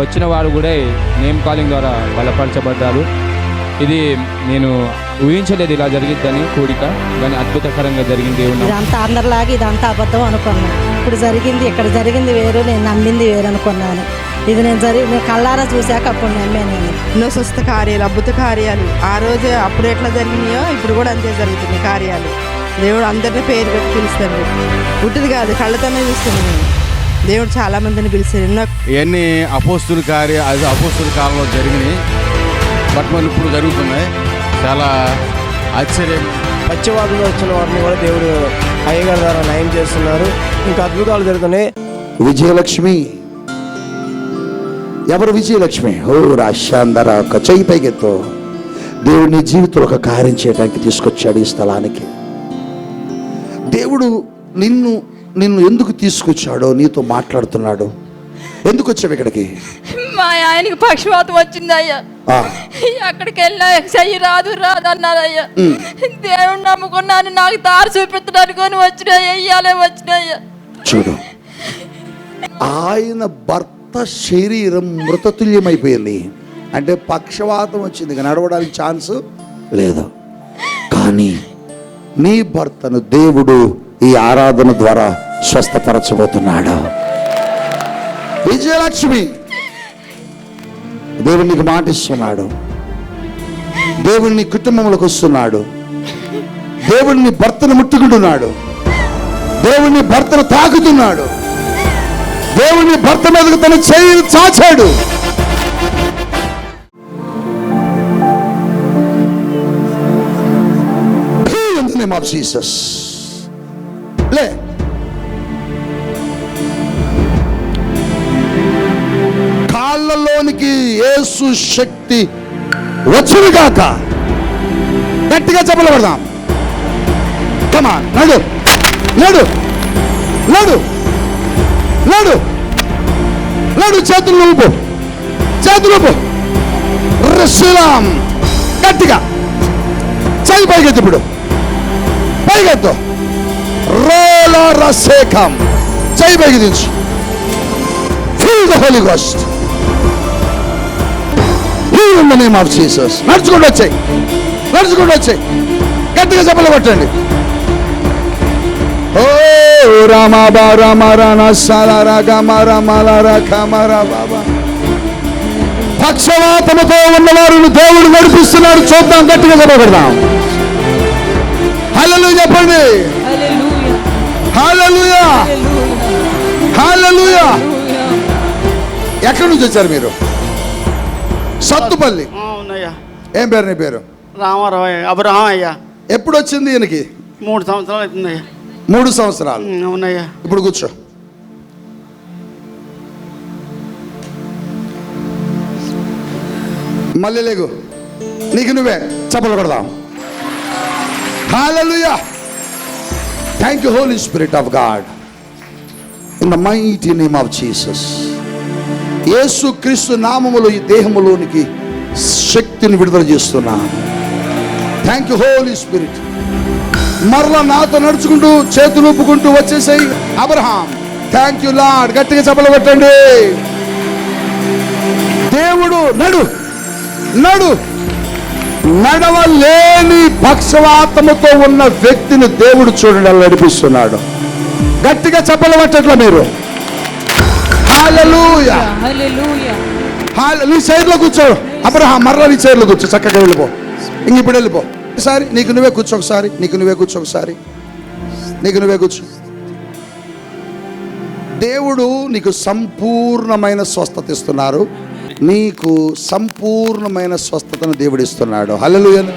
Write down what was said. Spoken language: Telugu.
వచ్చిన వారు కూడా నేమ్ కాలింగ్ ద్వారా బలపరచబడ్డారు. ఇది నేను ఊహించలేదు ఇలా జరిగిద్దని కూడిక కానీ అద్భుతకరంగా జరిగింది. ఇదంతా అందరిలాగా ఇదంతా అబద్ధం అనుకున్నాను. ఇప్పుడు జరిగింది ఇక్కడ జరిగింది వేరు నేను నమ్మింది వేరు అనుకున్నాను. ఇది నేను జరి నేను కళ్ళారా చూశాక అప్పుడు నమ్మాను నేను. ఎన్నో స్వస్థ కార్యాలు అద్భుత కార్యాలు. ఆ రోజే అప్పుడు ఎట్లా జరిగినాయో ఇప్పుడు కూడా అంతే జరుగుతున్నాయి కార్యాలు. దేవుడు అందరినీ పేరు పెట్టి పిలుస్తాడు. పుట్టిది కాదు కళ్ళతోనే చూస్తున్నాను నేను. దేవుడు చాలా మందిని ఎన్నో ఇవన్నీ అపోస్తుల కార్య అది అపోస్తుల కాలంలో జరిగినాయి. బట్ మన ఇప్పుడు జరుగుతున్నాయి. చాలా ఆశ్చర్యం. పశ్చిమవాదంలో వచ్చిన వారిని కూడా దేవుడు అయ్యగారి ద్వారా నయం చేస్తున్నారు. ఇంకా అద్భుతాలు జరుగుతున్నాయి. విజయలక్ష్మి. ఎవరు విజయలక్ష్మి? ఓ రాశాంధర ఒక చెయ్యి పైకెత్తో దేవుడు నీ జీవితంలో ఒక కార్యం చేయడానికి తీసుకొచ్చాడు ఈ స్థలానికి. దేవుడు నిన్ను నిన్ను ఎందుకు తీసుకొచ్చాడో నీతో మాట్లాడుతున్నాడు? ఎందుకు వచ్చావు ఇక్కడికి? మా ఆయనకి పక్షవాతం వచ్చింది అయ్యా అక్కడికి వెళ్ళినా చెయ్యి రాదు రాదు అన్నారు అయ్యా. దేవుడు నమ్ముకున్నాను నాకు దారి చూపించడానికి కొని వచ్చినాయి వెయ్యాలే వచ్చినాయ్యా చూడు ఆయన భర్త శరీరం మృతతుల్యమైపోయింది. అంటే పక్షవాతం వచ్చింది నడవడానికి ఛాన్స్ లేదు. కానీ నీ భర్తను దేవుడు ఈ ఆరాధన ద్వారా స్వస్థపరచబోతున్నాడు. విజయలక్ష్మి దేవుడు నీకు మాట ఇస్తున్నాడు. దేవుడు నీ కుటుంబంలోకి వస్తున్నాడు. దేవుడు నీ భర్తను ముట్టుకుంటున్నాడు. దేవుణ్ణి భర్తను తాకుతున్నాడు. దేవుణ్ణి భర్త మీదకు తన చేయి చాచాడు. In the name of Jesus. లే. కాళ్ళలోనికి యేసు శక్తి వచ్చును కాక గట్టిగా చెప్పలు పడదాం. కమా నడు. నడు. నడు. నడు. నడు చేతులు ఊపు చేతులు ఊపు శ్రీరామ్. గట్టిగా. చేయి పైకెత్తు ఇప్పుడు. పైకెత్తు. రోల రసేకం చేయి పైకి దించు feel the Holy Ghost in the name of నడుచుకుంటూ వచ్చాయి. నడుచుకుంటూ వచ్చాయి. గట్టిగా చెప్పలు కొట్టండి. ఓ రామ బా రామ రాణ సాల రాగమ రామల రకమర బాబా పక్షవాతముతో ఉన్నవారిని దేవుడు నడిపిస్తున్నాడు. చూద్దాం గట్టిగా చెప్పబడదాం హలో చెప్పండి. ఎక్కడి నుంచి వచ్చారు మీరు? సత్తుపల్లి. అవునయ్యా. ఏం పేరు నీ పేరు? రామారావు అబ్రహం అయ్యా ఎప్పుడు వచ్చింది ఈయనకి? మూడు సంవత్సరాలు అవుతుందయ్యా. మూడు సంవత్సరాలు. అవునయ్యా. ఇప్పుడు కూర్చో. మళ్ళీ లేగు. నీకు నువ్వే. చప్పలు కొడదాం. Hallelujah thank you Holy Spirit of God in the mighty name of Jesus Yesu Kristu నామములో ఈ దేహములోనికి శక్తిని విడుదల చేస్తున్నా. థ్యాంక్ యూ హోలీ స్పిరిట్ మరలా నాతో నడుచుకుంటూ చేతులు ఊపుకుంటూ వచ్చేసాయి అబ్రహాం. థ్యాంక్ యూ లాడ్ గట్టిగా చెప్పలు పెట్టండి దేవుడు నడు. నడు. నడవలేని పక్షవాతముతో ఉన్న వ్యక్తిని దేవుడు చూడండి అలా నడిపిస్తున్నాడు. గట్టిగా చెప్పలు పట్టట్ల మీరు? నీ చైర్లో కూర్చో. అబ్రహాం మరలా నీ చైర్లో కూర్చో చక్కగా వెళ్ళిపో. ఇంక ఇప్పుడు వెళ్ళిపో. ఒకసారి నీకు నువ్వే కూర్చో ఒకసారి నీకు నువ్వే కూర్చో ఒకసారి. నీకు నువ్వే కూర్చో. దేవుడు నీకు సంపూర్ణమైన స్వస్థత ఇస్తున్నారు. నీకు సంపూర్ణమైన స్వస్థతను దేవుడిస్తున్నాడు ఇస్తున్నాడు.